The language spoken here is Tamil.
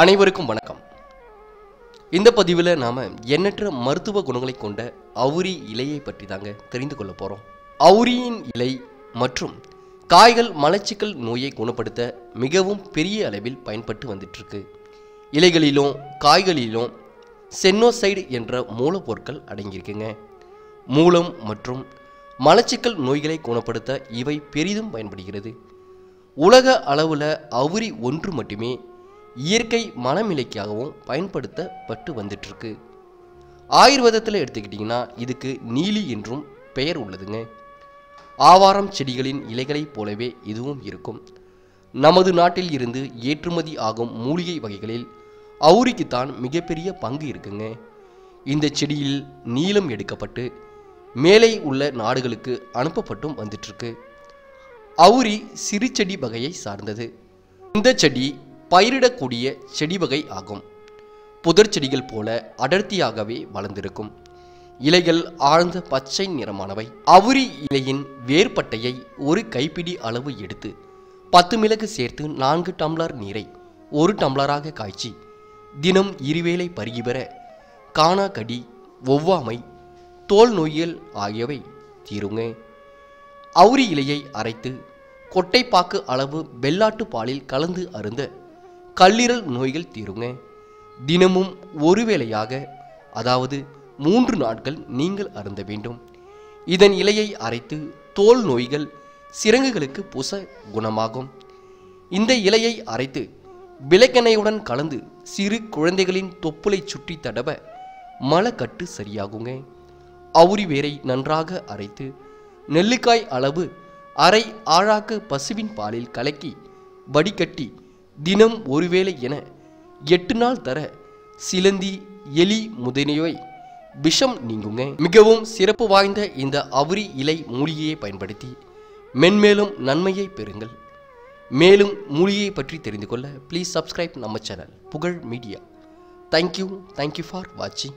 அனைவருக்கும் வணக்கம். இந்த பதிவில் நாம் எண்ணற்ற மருத்துவ குணங்களை கொண்ட அவுரி இலையை பற்றி தாங்க தெரிந்து கொள்ள போகிறோம் அவுரியின் இலை மற்றும் காய்கள் மலச்சிக்கல் நோயை குணப்படுத்த மிகவும் பெரிய அளவில் பயன்பட்டு வந்துட்டுருக்கு. இலைகளிலும் காய்களிலும் சென்னோசைடு என்ற மூலப்பொருட்கள் அடங்கியிருக்குங்க. மூலம் மற்றும் மலச்சிக்கல் நோய்களை குணப்படுத்த இவை பெரிதும் பயன்படுகிறது. உலக அளவில் அவுரி ஒன்று மட்டுமே இயற்கை மனமிலைக்காகவும் பயன்படுத்தப்பட்டு வந்துட்டுருக்கு. ஆயுர்வேதத்தில் எடுத்துக்கிட்டிங்கன்னா இதுக்கு நீலி என்றும் பெயர் உள்ளதுங்க. ஆவாரம் செடிகளின் இலைகளைப் போலவே இதுவும் இருக்கும். நமது நாட்டில் இருந்து ஏற்றுமதி ஆகும் மூலிகை வகைகளில் அவுரிக்குத்தான் மிகப்பெரிய பங்கு இருக்குங்க. இந்த செடியில் நீளம் எடுக்கப்பட்டு மேலே உள்ள நாடுகளுக்கு அனுப்பப்பட்டும் வந்துட்டுருக்கு. அவுரி சிறு செடி வகையை சார்ந்தது. இந்த செடி பயிரிடக்கூடிய செடி வகை ஆகும். புதர் செடிகள் போல அடர்த்தியாகவே வளர்ந்திருக்கும். இலைகள் ஆழ்ந்த பச்சை நிறமானவை. அவுரி இலையின் வேர்பட்டையை ஒரு கைப்பிடி அளவு எடுத்து பத்து மிளகு சேர்த்து நான்கு டம்ளர் நீரை ஒரு டம்ளராக காய்ச்சி தினம் இருவேளை பருகி பெற காணாக்கடி ஒவ்வாமை தோல் நோய்கள் ஆகியவை தீருங்க. அவுரி இலையை அரைத்து கொட்டைப்பாக்கு அளவு வெள்ளாட்டு பாலில் கலந்து அருந்த கல்லீரல் நோய்கள் தீருங்க. தினமும் ஒருவேளையாக அதாவது மூன்று நாட்கள் நீங்கள் அருந்த வேண்டும். இதன் இலையை அரைத்து தோல் நோய்கள் சிறங்குகளுக்கு பூச குணமாகும். இந்த இலையை அரைத்து விளக்கெண்ணையுடன் கலந்து சிறு குழந்தைகளின் தொப்புளை சுற்றி தடவ மலக்கட்டு சரியாகுங்க. அவுரி வேரை நன்றாக அரைத்து நெல்லிக்காய் அளவு அரை ஆழாக்கு பசுவின் பாலில் கலக்கி வடிகட்டி தினம் ஒருவேளை என எட்டு நாள் தர சிலந்தி எலி முதலியவை விஷம் நீங்குங்க. மிகவும் சிறப்பு வாய்ந்த இந்த அவுரி இலை மூலிகையை பயன்படுத்தி மென்மேலும் நன்மையை பெறுங்கள். மேலும் மூலிகையை பற்றி தெரிந்து கொள்ள ப்ளீஸ் சப்ஸ்கிரைப் நம்ம channel Pugazh media. Thank you thank you for வாட்சிங்